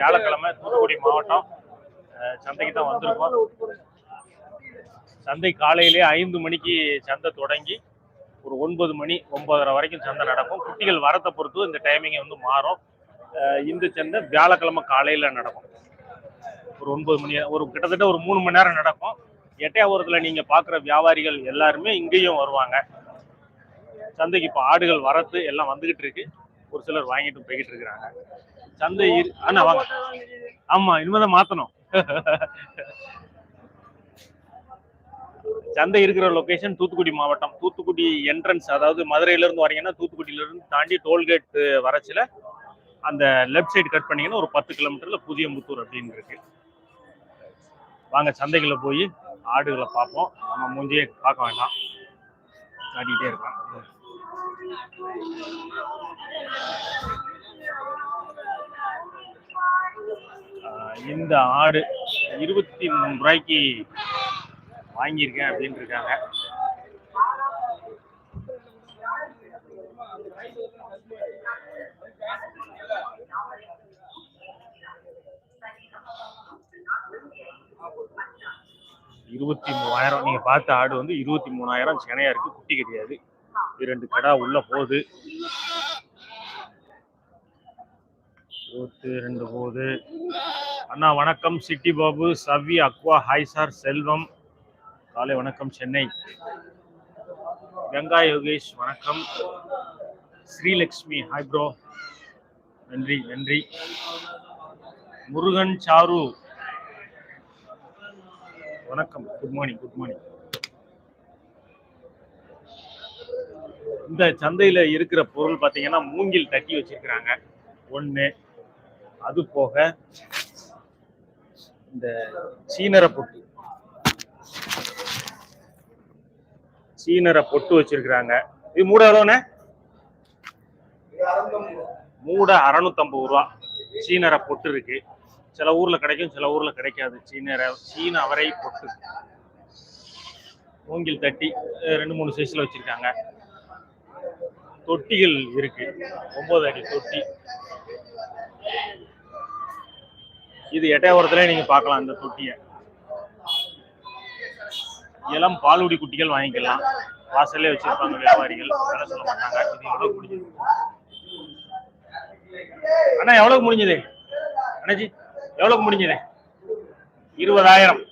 வியாழக்கிழமை தூத்துக்குடி மாவட்டம் சந்தைக்கு தான் வந்திருக்கோம். சந்தை காலையிலே ஐந்து மணிக்கு சந்தை தொடங்கி ஒரு ஒன்பது மணி ஒன்பதரை வரைக்கும் சந்தை நடக்கும். குட்டிகள் வரத்தை பொறுத்து இந்த டைமிங்கை வந்து மாறும். இந்த சந்தை வியாழக்கிழமை காலையில் நடக்கும். ஒரு ஒன்பது மணி ஒரு கிட்டத்தட்ட ஒரு மூணு மணி நேரம் நடக்கும். எட்டயபுரத்தில் நீங்கள் பார்க்குற வியாபாரிகள் எல்லாருமே இங்கேயும் வருவாங்க. சந்தைக்கு இப்போ ஆடுகள் வரத்து எல்லாம் வந்துக்கிட்டு இருக்கு. ஒரு சிலர் வாங்கிட்டு போய்கிட்டு இருக்கிறாங்க. சந்தை அண்ணா வாங்க. ஆமா இனிமேதான் மாத்தணும். சந்தை இருக்கிற லொகேஷன் தூத்துக்குடி மாவட்டம். தூத்துக்குடி என்ட்ரன்ஸ் அதாவது மதுரையில இருந்து வரீங்கன்னா தூத்துக்குடியில இருந்து தாண்டி டோல்கேட் வரச்சில அந்த லெஃப்ட் சைடு கட் பண்ணீங்கன்னா ஒரு பத்து கிலோமீட்டர்ல புதியம்புத்தூர் அப்படின்னு இருக்கு. வாங்க சந்தைக்குள்ள போய் ஆடுகளை பார்ப்போம். நம்ம மூஞ்சியே பார்க்க வேண்டாம். காட்டிக்கிட்டே இருக்கலாம். இந்த ஆடு இருபத்தி மூணு ரூபாய்க்கு வாங்கியிருக்கேன் அப்படின்னு இருக்காங்க இருபத்தி மூவாயிரம் நீங்க பார்த்த ஆடு வந்து இருபத்தி மூணாயிரம் சென்னையா இருக்கு குட்டி கிடையாது. இரண்டு கடா உள்ள போகுது. இருபத்தி ரெண்டு போகுது. அண்ணா வணக்கம். Chitti Babu Savi aqua hi sir Selvam. காலை வணக்கம் சென்னை. கங்கா யோகேஷ் வணக்கம். ஸ்ரீலக்ஷ்மி ஹாய் ப்ரோ நன்றி நன்றி. முருகன் சாரு. வணக்கம். குட் மார்னிங் குட் மார்னிங் இந்த சந்தையில் இருக்கிற பொருள் பார்த்தீங்கன்னா மூங்கில் தட்டி வச்சிருக்கிறாங்க. ஒன்று அது போக இந்த சீனரை பொட்டு. சீனரை பொட்டு வச்சிருக்கிறாங்க. இது மூட எவ்வளோண்ணே மூட அறநூத்தம்பது ரூபா. சீனரை பொட்டு இருக்கு. சில ஊர்ல கிடைக்கும் சில ஊர்ல கிடைக்காது. சீனரை சீன அவரை பொட்டு. மூங்கில் தட்டி ரெண்டு மூணு சைஸ்ல வச்சிருக்காங்க. தொட்டிகள் இருக்கு. ஒன்பது அடி தொட்டி. இது எட்டயபுரத்துல நீங்க பார்க்கலாம் இந்த தொட்டியை. இளம் பாலுடி குட்டிகள் வாங்கிக்கலாம். வாசல்லே வச்சிருப்பாங்க வியாபாரிகள். வேலை சொல்ல மாட்டாங்க. இது எவ்வளவு முடிஞ்சது? அண்ணா எவ்வளவு முடிஞ்சது? அண்ணாஜி எவ்வளவு முடிஞ்சது? இருபதாயிரம்.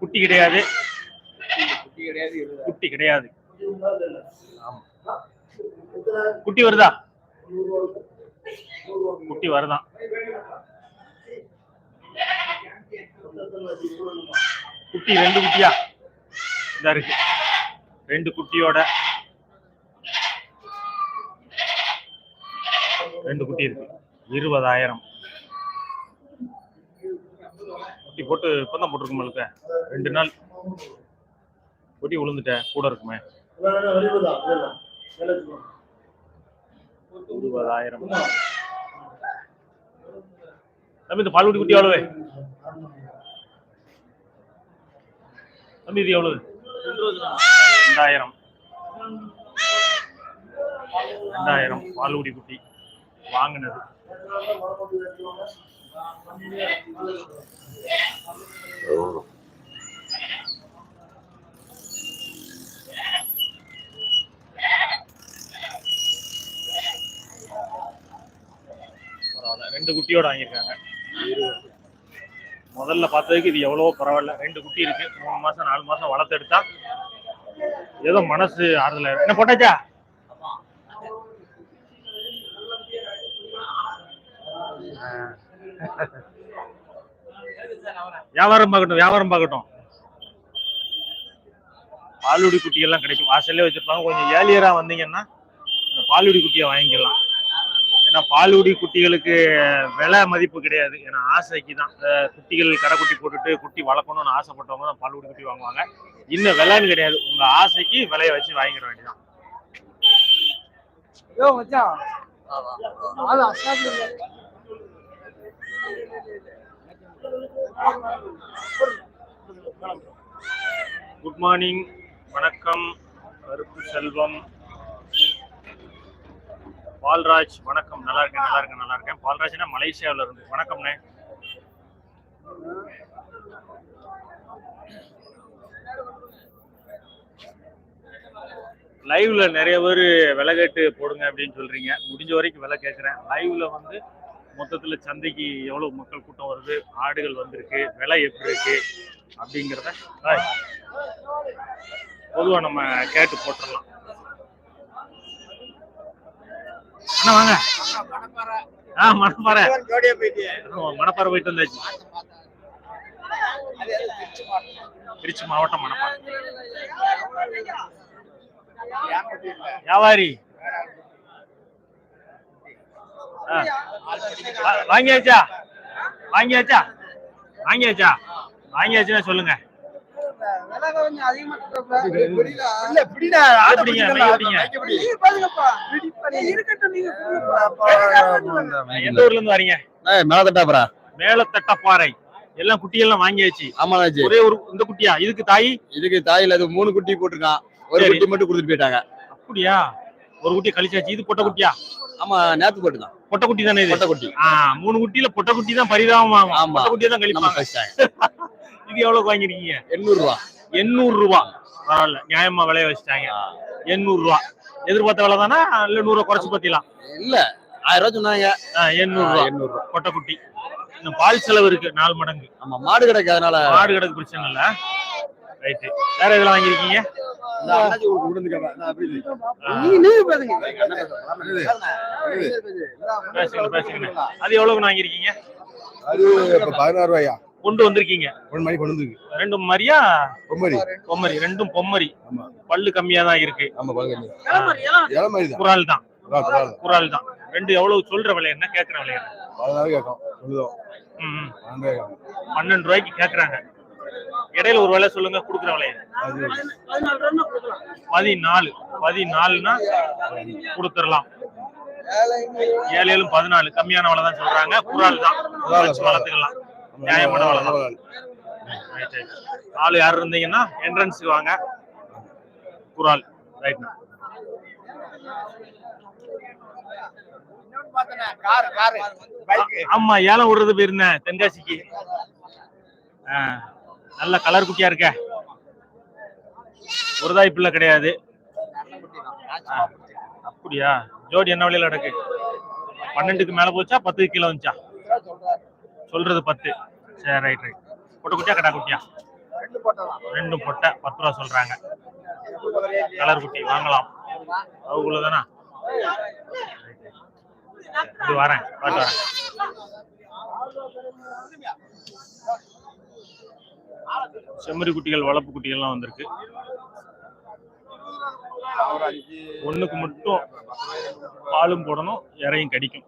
குட்டி கிடையாது. குட்டி கிடையாது. குட்டி வருதா? குட்டி வருதான். குட்டி ரெண்டு குட்டியா? இதா இருக்கு. ரெண்டு குட்டியோட. ரெண்டு குட்டி இருக்கு. இருபதாயிரம். குட்டி போட்டு இப்பதான் போட்டிருக்கும் ரெண்டு நாள். குட்டி விழுந்துட்டேன் கூட இருக்குமே. இருபதாயிரம். தம்பி இந்த பால்குடி குட்டி எவ்வளவு? தம்பி இது எவ்வளவு? ரெண்டாயிரம். ரெண்டாயிரம். பாலுடி குட்டி வாங்கினது. பரவாயில்ல. ரெண்டு குட்டியோட வாங்கியிருக்காங்க. இருபது. முதல்ல பார்த்ததுக்கு இது எவ்வளவோ பரவாயில்ல. ரெண்டு குட்டி இருக்கு. மூணு மாசம் நாலு மாசம் வளர்த்து எடுத்தா ஏதோ மனசு ஆறுதல என்ன போட்டாச்சா? வியாபாரம் பார்க்கட்டும் வியாபாரம் பார்க்கட்டும். பாலுடி குட்டிகள்லாம் கிடைக்கும். வாசல்லே வச்சிருப்பாங்க. கொஞ்சம் ஏர்லியரா வந்தீங்கன்னா இந்த பாலுடி குட்டியை வாங்கிக்கலாம். ஏன்னா பாலுடி குட்டிகளுக்கு விலை மதிப்பு கிடையாது. ஏன்னா ஆசைக்கு தான் குட்டிகள் கரைக்குட்டி போட்டுட்டு குட்டி வளர்க்கணும்னு ஆசைப்பட்டவங்க தான் பாலுடி குட்டி வாங்குவாங்க. இன்னும் விலைன்னு கிடையாது. உங்க ஆசைக்கு விலையை வச்சு வாங்கிட வேண்டியதான் குட் மார்னிங் வணக்கம். கருப்பு செல்வம். பால்ராஜ் வணக்கம். நல்லா இருக்கேன் நல்லா இருக்கேன் நல்லா இருக்கேன். பால்ராஜ்னா மலேசியாவில் இருந்து? வணக்கம்ண்ணே. லைவ்ல நிறைய பேர் விலை கேட்டு போடுங்க அப்படின்னு சொல்றீங்க. முடிஞ்ச வரைக்கும் விலை கேட்குறேன் லைவ்ல வந்து மொத்தத்துல சந்தைக்கு எவ்வளவு மக்கள் கூட்டம் வருது? ஆடுகள் வந்திருக்கு. விலை எப்படி இருக்கு? அப்படிங்கிறத பொதுவாக நம்ம கேட்டு போட்டுடலாம் அண்ணா வாங்க. ஆ மணப்பாறை. மணப்பாறை போயிட்டு வந்தாச்சு. திருச்சி மாவட்டம் மணப்பாறை. வியாபாரி. ஆ. வாங்கியாச்சா? வாங்கியாச்சா? வாங்கியாச்சா? வாங்கியாச்சுன்னா சொல்லுங்க. விலை கொஞ்சம் அதிகமா. இல்ல, பிடிடா. நீங்க பாருங்கப்பா. இருக்கட்டும், நீங்க. எந்த ஊர்ல இருந்து வரீங்க? ஏய், மேலத்தட்டாப்புறா. மேலத்தட்டப்பாறை. எல்லாம் குட்டியெல்லாம் வாங்கியாச்சு. ஆமாண்ணாச்சி. ஒரே ஒரு இந்த குட்டியா? இதுக்கு தாய்? இதுக்கு தாயில அது மூணு குட்டி போட்டிருக்கான். ஒரு. குட்டி மட்டும் கொடுத்துட்டு போயிட்டாங்க. அப்படியா? ஒரு குட்டி கழிச்சாச்சு. இது பொட்டை குட்டியா? ஆமா நேத்து போட்டுதான் பொட்டை குட்டி தானே இது? கொட்டை குட்டி. ஆ மூணு குட்டியில பொட்டை குட்டி தான் பரிதாபமாகும். ஆமா. பொட்டை குட்டியை தான் கழிப்பாங்க. இது எவ்வளவு வாங்கிருக்கீங்க? எண்ணூறு ரூபா எண்ணூறு ரூபா பரவாயில்ல. நியாயமா விலைய வச்சுட்டாங்க. எண்ணூறு ரூபா எதிர்பார்த்த விலை தானா? இல்ல நூறு குறைச்சு பத்திலாம் இல்ல. ஆயிரம் ரூபா சொன்னாங்க. எண்ணூறு ரூபா எண்ணூறு ரூபா பொட்டை குட்டி இன்னும் பால் செலவு இருக்கு. நாலு மடங்கு. ஆமா மாடு கிடைக்கு அதனால. மாடு கிடக்கு பிரச்சனை இல்ல. ரைட்டு வேற இதெல்லாம் வாங்கிருக்கீங்க? இந்த அது எவ்வளவு வாங்கிருக்கீங்க? அது இப்ப பதினாறு ரூபாயா கொண்டு வந்திருக்கீங்க. ஒரு மணி கொண்டு ரெண்டும் மரியா பொம்மரி. பொம்மரி ரெண்டும் பொம்மரி. பல்லு கம்மியா தான் இருக்கு. ஆமா மாதிரி குரால் தான். குரால் தான். ரெண்டு எவ்வளவு சொல்ற விலை என்ன கேக்குற விலை என்ன. பன்னெண்டு ரூபாய்க்கு கேக்குறாங்க. இடையில ஒரு விலை சொல்லுங்க குடுக்குற விலை அது பதினாலு ரூபா கொடுக்கலாம். பதினாலு. பதினாலுனா கொடுத்துடலாம். ஏழு ஏழு பதினாலு. கம்மியான விலை தான் சொல்றாங்க. குரால் தான். வளர்த்துக்கலாம். நியாயமான ரைட் ஆள் யார் இருந்தீங்கன்னா என்ட்ரன்ஸுக்கு வாங்க. குரால் ரைட் இன்னொன்னு பார்த்தேனே, காரு, காரு, பைக்கு. ஆமா ஏலம் விடுறது போயிருந்தேன் தென்காசிக்கு. நல்ல கலர் குட்டியா இருக்க. ஒரு தாய் பிள்ளை கிடையாது அப்படியா? ஜோடி என்ன விலையில நடக்கு? பன்னெண்டுக்கு மேல போச்சா பத்துக்கு கீழே வந்துச்சா? சொல்றது பத்து. சரி ரைட் ரைட் பொட்டை குட்டியா கடா குட்டியா. ரெண்டும் பொட்டை பத்து ரூபா சொல்றாங்க. கலர் குட்டி வாங்கலாம். அவங்கள தானா இது வரேன் பாட்டு வரேன். செம்மறி குட்டிகள் வளர்ப்பு குட்டிகள்லாம் வந்திருக்கு. ஒண்ணுக்கு மட்டும் பாலும் போடணும் இறையும் கடிக்கும்.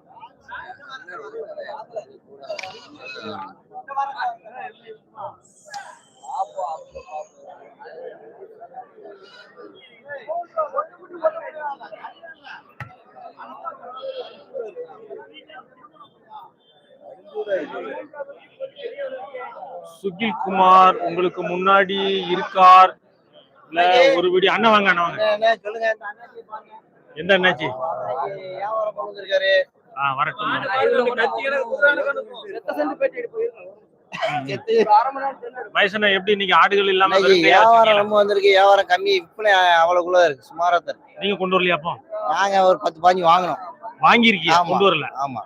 சுகில் குமார் உங்களுக்கு முன்னாடி இருக்கார். இல்ல ஒரு வீடியோ அண்ணன் வாங்க அண்ணன் வாங்க. சொல்லுங்க இந்த அண்ணாச்சி வரட்டும். மகேசண்ணா எப்படி? இன்னைக்கு ஆடுகள் இல்லாம வியாபாரம்? ரொம்ப வந்திருக்கு. வியாபாரம் கம்மி. விற்பனை அவ்வளவுக்குள்ள இருக்கு. சுமாரா தான் இருக்கு. நீங்க கொண்டு வரலையா அப்போ? நாங்க ஒரு பத்து பாஞ்சு வாங்கினோம் வாங்கியிருக்கியா? ஆமா. கொண்டு வரல. ஆமா.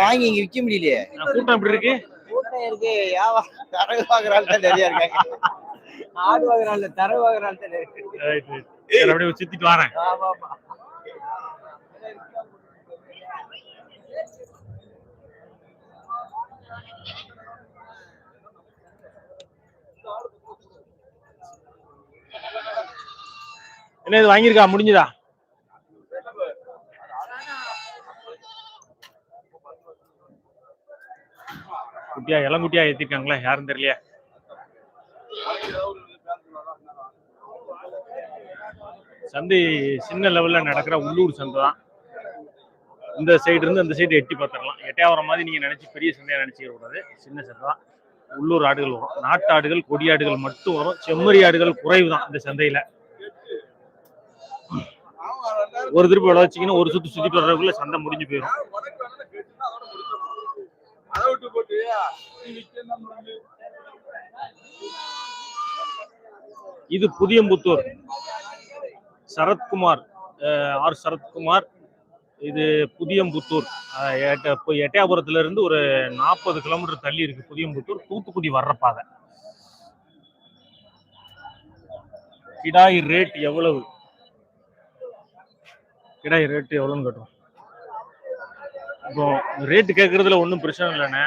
வாங்கி இங்க விக்க முடியலையே. கூட்டம் எப்படி இருக்கு? கூட்டம் இருக்கு. வியாபாரம் தரவு வாங்குறாள் தான் நிறைய இருக்காங்க. ஆடு வாங்குறாள் தரவு வாங்குறாள் தான் அப்படியே சுத்திட்டு வரேன். ஆமா ஆமா. என்ன இது வாங்கியிருக்கா? முடிஞ்சுதா? குட்டியா இளங்குட்டியா ஏத்திருக்காங்களே யாரும் தெரியலையா. சந்தை சின்ன லெவல்ல நடக்கிற உள்ளூர் சந்தை தான். இந்த சைடு இருந்து அந்த சைடு எட்டி பார்த்துடலாம். எட்டையாவரம் மாதிரி நீங்க நினைச்சு பெரிய சந்தையா நினைச்சிக்க கூடாது. சின்ன சந்தை தான். உள்ளூர் ஆடுகள் வரும். நாட்டு ஆடுகள் கொடி ஆடுகள் மட்டும் வரும். செம்மறி ஆடுகள் குறைவு தான் இந்த சந்தையில. ஒரு திருப்பி விளை வச்சிங்கன்னா ஒரு சுத்து சுத்திட்டு வர்றதுக்குள்ள சந்தை முடிஞ்சு போயிடும் இது புதியம்புத்தூர். சரத்குமார் ஆர். சரத்குமார். இது புதியம்புத்தூர். எட்டயாபுரத்துல இருந்து ஒரு நாற்பது கிலோமீட்டர் தள்ளி இருக்கு புதியம்புத்தூர். தூத்துக்குடி வர்ற பாதை. கிடாய் ரேட் எவ்வளவு? கிடாய் ரேட் எவ்வளவுன்னு கேட்டோம். இப்போ ரேட்டு கேட்கறதுல ஒன்றும் பிரச்சனை இல்லைண்ணே.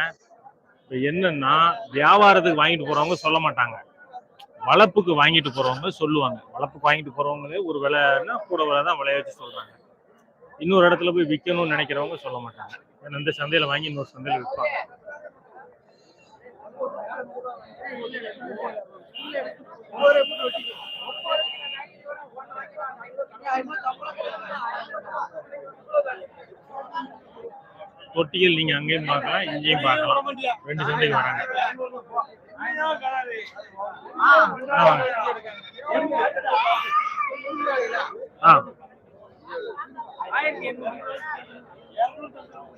இப்போ என்னன்னா வியாபாரத்துக்கு வாங்கிட்டு போறவங்க சொல்ல மாட்டாங்க. வளர்ப்புக்கு வாங்கிட்டு போறவங்க சொல்லுவாங்க. வளர்ப்புக்கு வாங்கிட்டு போகிறவங்களே ஒரு விலைன்னா கூட விலை தான் விளைய வச்சு சொல்றாங்க. இன்னொரு இடத்துல போய் விற்கணும்னு நினைக்கிறவங்க சொல்ல மாட்டாங்க. ஏன்னா இந்த சந்தையில வாங்கி இன்னொரு சந்தையில் விற்பாங்க தொட்டியில் நீங்க அங்கேயும் பார்க்கலாம் இங்கேயும் பார்க்கலாம். ரெண்டு சந்தைக்கு வராங்க.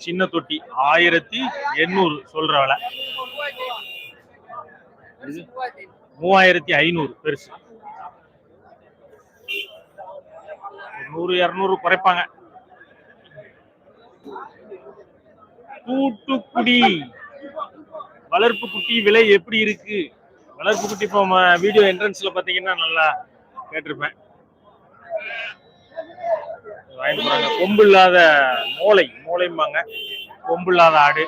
சின்ன தொட்டி ஆயிரத்தி எண்ணூறு சொல்ற விலை. மூவாயிரத்தி ஐநூறு பெருசு ஒரு நூறு இரநூறு குறைப்பாங்க. கூட்டுக்குடி வளர்ப்பு குட்டி விலை எப்படி இருக்கு? வளர்ப்பு குட்டி இப்போ வீடியோ என்ட்ரன்ஸ்ல பாத்தீங்கன்னா நல்லா கேட்டிருப்பேன். வாங்கிட்டு போறாங்க. கொம்பு இல்லாத மூளை மூளைம்பாங்க கொம்பு இல்லாத ஆடு.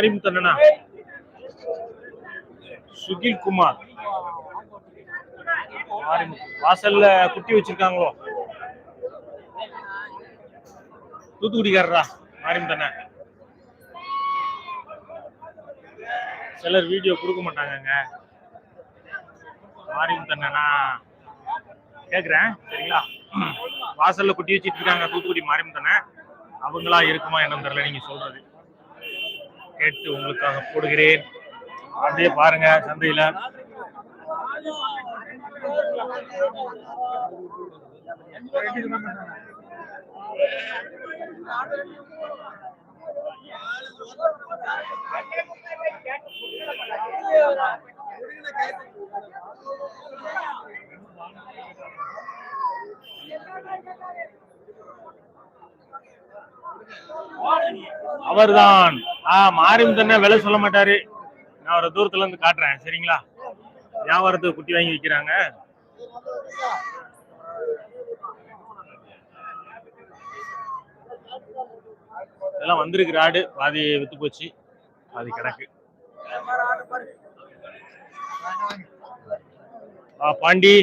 மாரிம் தண்ணனா சுகில் குமார் வாசல்ல குட்டி வச்சிருக்காங்களோ தூத்துக்குடிக்காரரா மாரிம் சிலர் வீடியோ கொடுக்க மாட்டாங்கங்க மாரிம் கேக்குறேன் சரிங்களா வாசல்ல குட்டி வச்சிட்டு இருக்காங்க தூத்துக்குடி மாரிம் தானே அவங்களா இருக்குமா என்னன்னு தெரியல நீங்க சொல்றது. கேட்டு உங்களுக்காக போடுகிறேன். அப்படியே பாருங்க சந்தையில. அவர்தான். ஆஹ் மாரிம் தானே விலை சொல்ல மாட்டாரு. நான் அவரை தூரத்துல இருந்து காட்டுறேன் சரிங்களா? வியாபாரத்துக்கு குட்டி வாங்கி விற்கிறாங்க இதெல்லாம் வந்திருக்கு ஆடு பாதி வித்து போச்சு பாதி கிடக்கு. ஆ பாண்டி.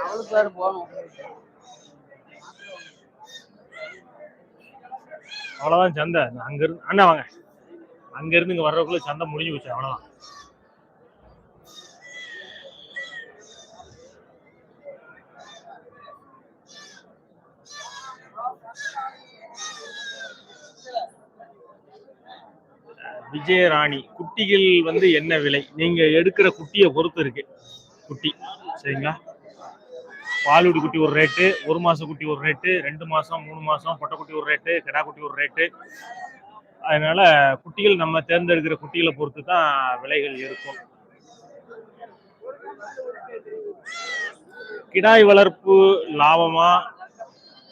அவளுக்கு பேர் போகணும் அவ்வளவுதான் சந்தை. அங்க இருந்து அண்ணா வாங்க. அங்க இருந்து இங்க வர்றதுக்குள்ள சந்தை முடிஞ்சு போச்சு அவ்வளோதான் விஜயராணி குட்டிகள் வந்து என்ன விலை? நீங்க எடுக்கிற குட்டியை பொறுத்து இருக்கு. குட்டி சரிங்களா? பாலுடி குட்டி ஒரு ரேட்டு ஒரு மாச குட்டி ஒரு ரேட்டு ரெண்டு மாசம் மூணு மாசம் பொட்டைக்குட்டி ஒரு ரேட்டு கிடா குட்டி ஒரு ரேட்டு அதனால குட்டிகள் நம்ம தேர்ந்தெடுக்கிற குட்டிகளை பொறுத்து தான் விலைகள் இருக்கும். கிடாய் வளர்ப்பு லாபமா?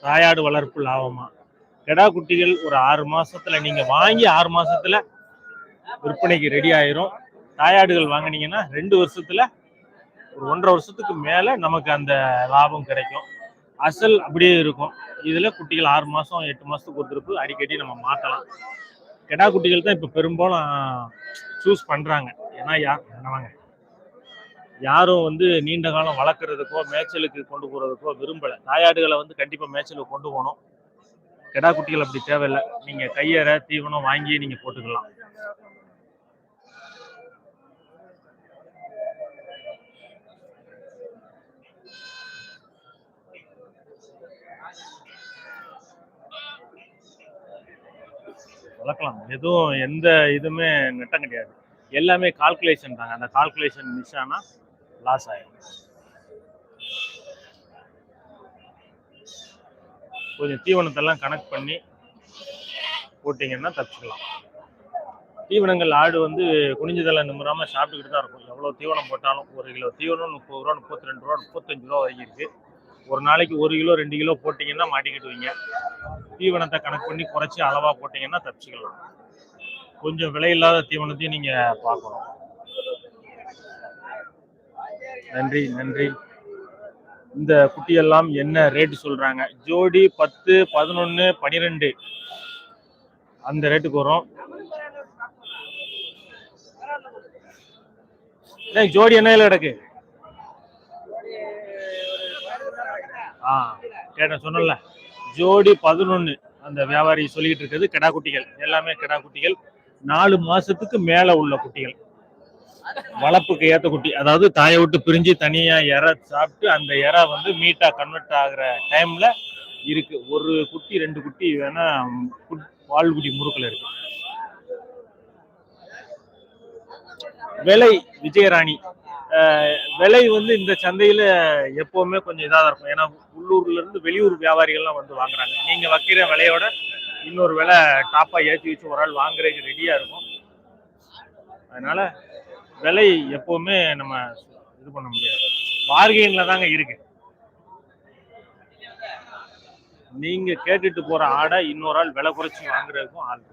தாயாடு வளர்ப்பு லாபமா? கிடா குட்டிகள் ஒரு ஆறு மாசத்துல நீங்க வாங்கி ஆறு மாசத்துல விற்பனைக்கு ரெடி ஆயிரும். தாயாடுகள் வாங்குனீங்கன்னா ரெண்டு வருஷத்துல ஒரு ஒன்றரை வருஷத்துக்கு மேல நமக்கு அந்த லாபம் கிடைக்கும். அசல் அப்படியே இருக்கும். இதுல குட்டிகள் ஆறு மாசம் எட்டு மாசத்துக்கு ஒரு அடிக்கடி நம்ம மாத்தலாம். கெடா குட்டிகள் தான் இப்ப பெரும்பாலும் சூஸ் பண்றாங்க. ஏன்னா யார் என்னவாங்க யாரும் வந்து நீண்ட காலம் வளர்க்குறதுக்கோ மேய்ச்சலுக்கு கொண்டு போகிறதுக்கோ விரும்பலை. தாயாடுகளை வந்து கண்டிப்பாக மேய்ச்சலுக்கு கொண்டு போகணும். கெடா குட்டிகள் அப்படி தேவையில்லை. நீங்கள் கையறை தீவனம் வாங்கி நீங்கள் போட்டுக்கலாம். வளர்க்கலாம் எதுவும் எந்த இதுவுமே நெட்டம் கிடையாது. எல்லாமே கால்குலேஷன் தாங்க. அந்த கால்குலேஷன் மிஸ் ஆனா லாஸ் ஆயிடும் கொஞ்சம் தீவனத்தெல்லாம் கனெக்ட் பண்ணி போட்டிங்கன்னா தப்பிச்சுக்கலாம். தீவனங்கள் ஆடு வந்து குனிஞ்சதெல்லாம் நிமிராம சாப்பிட்டுக்கிட்டு தான் இருக்கும். எவ்வளோ தீவனம் போட்டாலும் ஒரு கிலோ தீவனம் முப்பது ரூபா முப்பத்தி ரெண்டு ரூபா முப்பத்தஞ்சு ரூபா வரைக்கும் இருக்குது ஒரு நாளைக்கு ஒரு கிலோ ரெண்டு கிலோ போட்டிங்கன்னா மாட்டிக்கிட்டுவீங்க தீவனத்தை கணக்கு பண்ணி குறைச்சி அளவா போட்டிங்கன்னா தப்பிச்சுக்கலாம். கொஞ்சம் விலையில்லாத தீவனத்தையும் நீங்க பார்க்கணும். நன்றி நன்றி. இந்த குட்டியெல்லாம் என்ன ரேட்டு சொல்றாங்க? ஜோடி பத்து பதினொன்னு பனிரெண்டு. அந்த ரேட்டுக்கு வரும். ஜோடி என்ன விலை கிடக்கு? ஆ கேட்டேன் சொன்னல ஜோடி பதினொன்னு அந்த வியாபாரி சொல்லிட்டு இருக்கிறது கிடா குட்டிகள். எல்லாமே கிடா குட்டிகள். நாலு மாசத்துக்கு மேல உள்ள குட்டிகள். வளர்ப்புக்கு ஏற்ற குட்டி. அதாவது தாயை விட்டு பிரிஞ்சு தனியா இறை சாப்பிட்டு அந்த இற வந்து மீட்டா கன்வெர்ட் ஆகுற டைம்ல இருக்கு. ஒரு குட்டி ரெண்டு குட்டி வேணா குட்- பால் குட்டி முறுக்குல இருக்கு. விலை விஜயராணி. விலை வந்து இந்த சந்தையில எப்பவுமே கொஞ்சம் இதாக இருக்கும். ஏன்னா உள்ளூர்ல இருந்து வெளியூர் வியாபாரிகள்லாம் வந்து வாங்குறாங்க. நீங்க வைக்கிற விலையோட இன்னொரு விலை டாப்பா ஏற்றி வச்சு ஒரு ஆள் வாங்குறதுக்கு ரெடியா இருக்கும். அதனால விலை எப்பவுமே நம்ம இது பண்ண முடியாது. பார்கெயின்ல தாங்க இருக்கு. நீங்க கேட்டுட்டு போற ஆடை இன்னொரு ஆள் விலை குறைச்சி வாங்குறதுக்கும் ஆள் இருக்கு.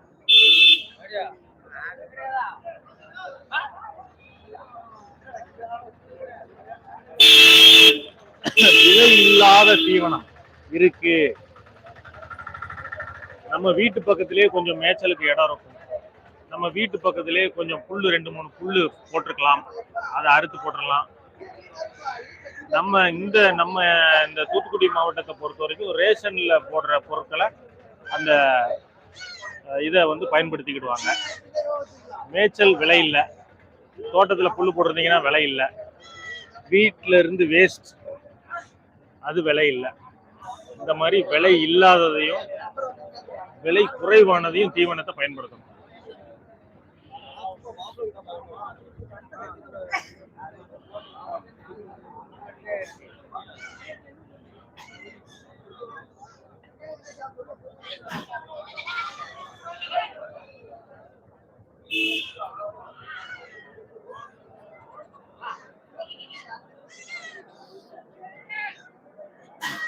விலை இல்லாத தீவனம் இருக்கு. நம்ம வீட்டு பக்கத்திலே கொஞ்சம் மேய்ச்சலுக்கு இடம் இருக்கும். நம்ம வீட்டு பக்கத்திலே கொஞ்சம் புல்லு ரெண்டு மூணு புல்லு போட்டிருக்கலாம். அதை அறுத்து போட்டுடலாம். நம்ம இந்த நம்ம இந்த தூத்துக்குடி மாவட்டத்தை பொறுத்த வரைக்கும் ரேஷன்ல போடுற பொருட்களை அந்த இதை வந்து பயன்படுத்திக்கிடுவாங்க. மேய்ச்சல் விலை இல்லை. தோட்டத்தில் புல் போட்டிருந்தீங்கன்னா விலை இல்லை. வீட்டில இருந்து வேஸ்ட் அது விலை இல்லை. இந்த மாதிரி விலை இல்லாததையும் விலை குறைவானதையும் தீவனத்தை பயன்படுத்தணும்.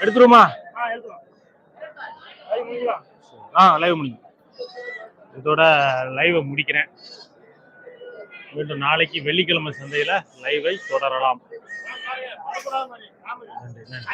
எடுத்துருமா ஆ லைவ் முடியும் இதோட லைவை முடிக்கிறேன். மீண்டும் நாளைக்கு வெள்ளிக்கிழமை சந்தையில லைவை தொடரலாம். நன்றி நன்றி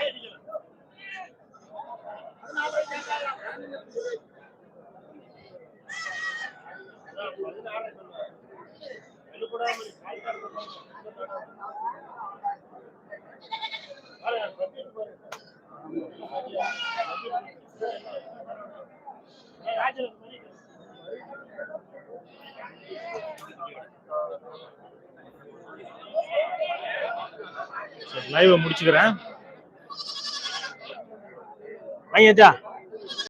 லைவை முடிச்சுக்கிறேன். வாங்கியாச்சா